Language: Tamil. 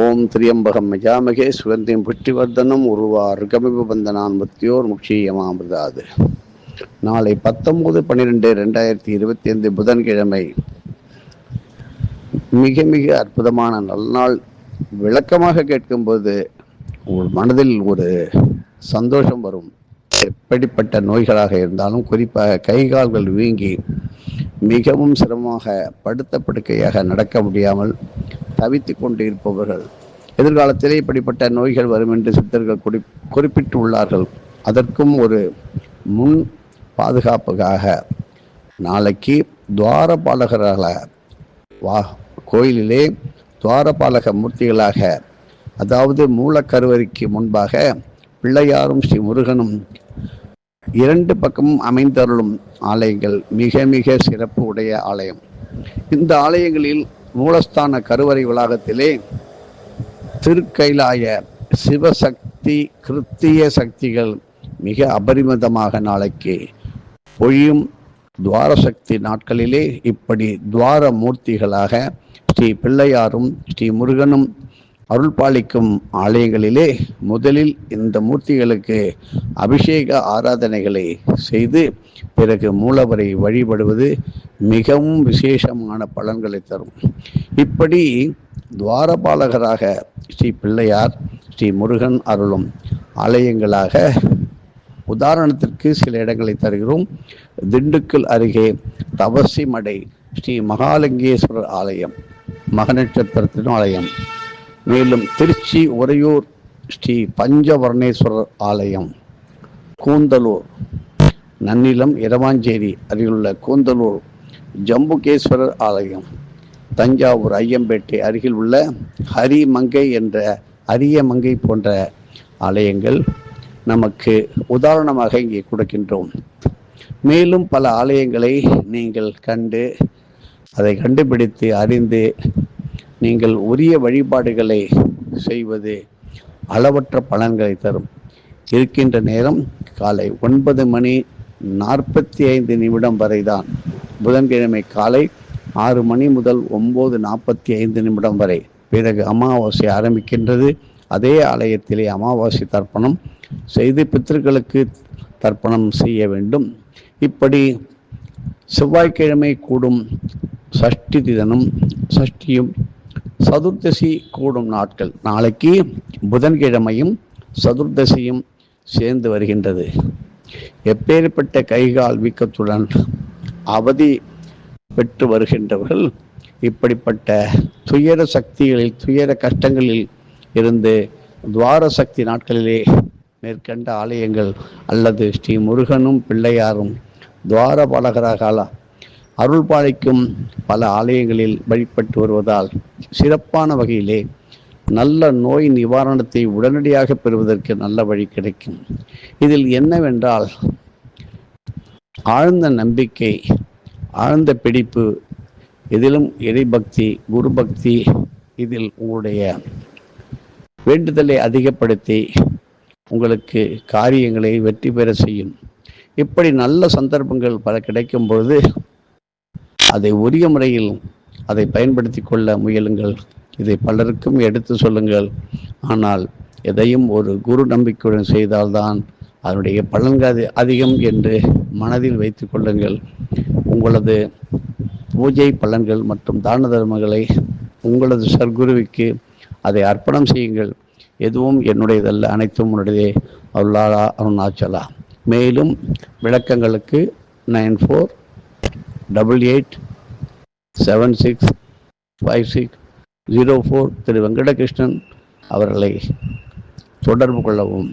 ஓம் திரியம்பகம் யஜாமகே சுகந்தியம் புஷ்டிவர்தனம் உருவார் கமிப பந்தனான் முத்தியோர் முக்ஷீயமாமிருதாது நாளை பத்தொன்பது பன்னிரெண்டு ரெண்டாயிரத்தி இருபத்தி ஐந்து புதன்கிழமை. மிக மிக அற்புதமான நல்நாள். விளக்கமாக கேட்கும்போது உங்கள் மனதில் ஒரு சந்தோஷம் வரும். எப்படிப்பட்ட நோய்களாக இருந்தாலும் குறிப்பாக கை கால்கள் வீங்கி மிகவும் சிரமமாக படுத்த படுக்கையாக நடக்க முடியாமல் தவித்து கொண்டு இருப்பவர்கள் எதிர்காலத்திலே இப்படிப்பட்ட நோய்கள் வரும் என்று சித்தர்கள் குறி குறிப்பிட்டுள்ளார்கள். அதற்கும் ஒரு முன் பாதுகாப்புக்காக நாளைக்கு துவாரபாலகராக வா கோயிலிலே துவாரபாலக மூர்த்திகளாக அதாவது மூலக்கருவறைக்கு முன்பாக பிள்ளையாரும் ஸ்ரீ முருகனும் இரண்டு பக்கமும் அமைந்தருளும் ஆலயங்கள் மிக மிக சிறப்பு உடைய ஆலயம். இந்த ஆலயங்களில் மூலஸ்தான கருவறை வளாகத்திலே திருக்கைலாய சிவசக்தி கிருத்திய சக்திகள் மிக அபரிமிதமாக நாளைக்கு பொழியும் துவாரசக்தி நாட்களிலே இப்படி துவார மூர்த்திகளாக ஸ்ரீ பிள்ளையாரும் ஸ்ரீ முருகனும் அருள் பாலிக்கும் ஆலயங்களிலே முதலில் இந்த மூர்த்திகளுக்கு அபிஷேக ஆராதனைகளை செய்து பிறகு மூலவரை வழிபடுவது மிகவும் விசேஷமான பலன்களை தரும். இப்படி துவாரபாலகராக ஸ்ரீ பிள்ளையார் ஸ்ரீ முருகன் அருளும் ஆலயங்களாக உதாரணத்திற்கு சில இடங்களை தருகிறோம். திண்டுக்கல் அருகே தவசி மடை ஸ்ரீ மகாலிங்கேஸ்வரர் ஆலயம் மகநட்சத்திரத்தின் ஆலயம். மேலும் திருச்சி உறையூர் ஸ்ரீ பஞ்சவர்ணேஸ்வரர் ஆலயம் கூந்தலூர். நன்னிலம் இரவாஞ்சேரி அருகிலுள்ள கூந்தலூர் ஜம்புகேஸ்வரர் ஆலயம் தஞ்சாவூர் ஐயம்பேட்டை அருகில் உள்ள ஹரிமங்கை என்ற அரிய மங்கை போன்ற ஆலயங்கள் நமக்கு உதாரணமாக இங்கே கொடுக்கின்றோம். மேலும் பல ஆலயங்களை நீங்கள் கண்டு அதை கண்டுபிடித்து அறிந்து நீங்கள் உரிய வழிபாடுகளை செய்வது அளவற்ற பலன்களை தரும். இருக்கின்ற நேரம் காலை ஒன்பது மணி நாற்பத்தி ஐந்து நிமிடம் வரைதான். புதன்கிழமை காலை ஆறு மணி முதல் ஒம்பது நாற்பத்தி ஐந்து நிமிடம் வரை. பிறகு அமாவாசை ஆரம்பிக்கின்றது. அதே ஆலயத்திலே அமாவாசை தர்ப்பணம் செய்து பித்திருக்களுக்கு தர்ப்பணம் செய்ய வேண்டும். இப்படி செவ்வாய்க்கிழமை கூடும் சஷ்டி தினம் சஷ்டியும் சதுர்தசி கூடும் நாட்கள். நாளைக்கு புதன்கிழமையும் சதுர்தசியும் சேர்ந்து வருகின்றது. எப்பேற்பட்ட கைகால் வீக்கத்துடன் அவதி பெற்று வருகின்றவர்கள் இப்படிப்பட்ட துயர சக்திகளில் துயர கஷ்டங்களில் இருந்து துவார சக்தி நாட்களிலே மேற்கண்ட ஆலயங்கள் அல்லது ஸ்ரீ முருகனும் பிள்ளையாரும் துவாரபாலகராக அருள் பாலிக்கும் பல ஆலயங்களில் வழிபட்டு வருவதால் சிறப்பான வகையிலே நல்ல நோய் நிவாரணத்தை உடனடியாக பெறுவதற்கு நல்ல வழி கிடைக்கும். இதில் என்னவென்றால் ஆழ்ந்த நம்பிக்கை ஆழ்ந்த பிடிப்பு இதிலும் இறைபக்தி குரு பக்தி இதில் உங்களுடைய வேண்டுதலை அதிகப்படுத்தி உங்களுக்கு காரியங்களை வெற்றி பெற செய்யும். இப்படி நல்ல சந்தர்ப்பங்கள் பல கிடைக்கும் பொழுது அதை உரிய முறையில் அதை பயன்படுத்தி கொள்ள முயலுங்கள். இதை பலருக்கும் எடுத்து சொல்லுங்கள். ஆனால் எதையும் ஒரு குரு நம்பிக்கையுடன் செய்தால்தான் அதனுடைய பலன்கள் அதிகம் என்று மனதில் வைத்து கொள்ளுங்கள். உங்களது பூஜை பலன்கள் மற்றும் தான தர்மங்களை உங்களது சர்க்குருவிக்கு அதை அர்ப்பணம் செய்யுங்கள். எதுவும் என்னுடையதல்ல அனைத்தும் உன்னுடையதே. அருளாளா அருணாச்சலா. மேலும் விளக்கங்களுக்கு nine four double eight seven six five six zero four Thiru Venkatakrishnan அவர்களை தொடர்பு கொள்ளவும்.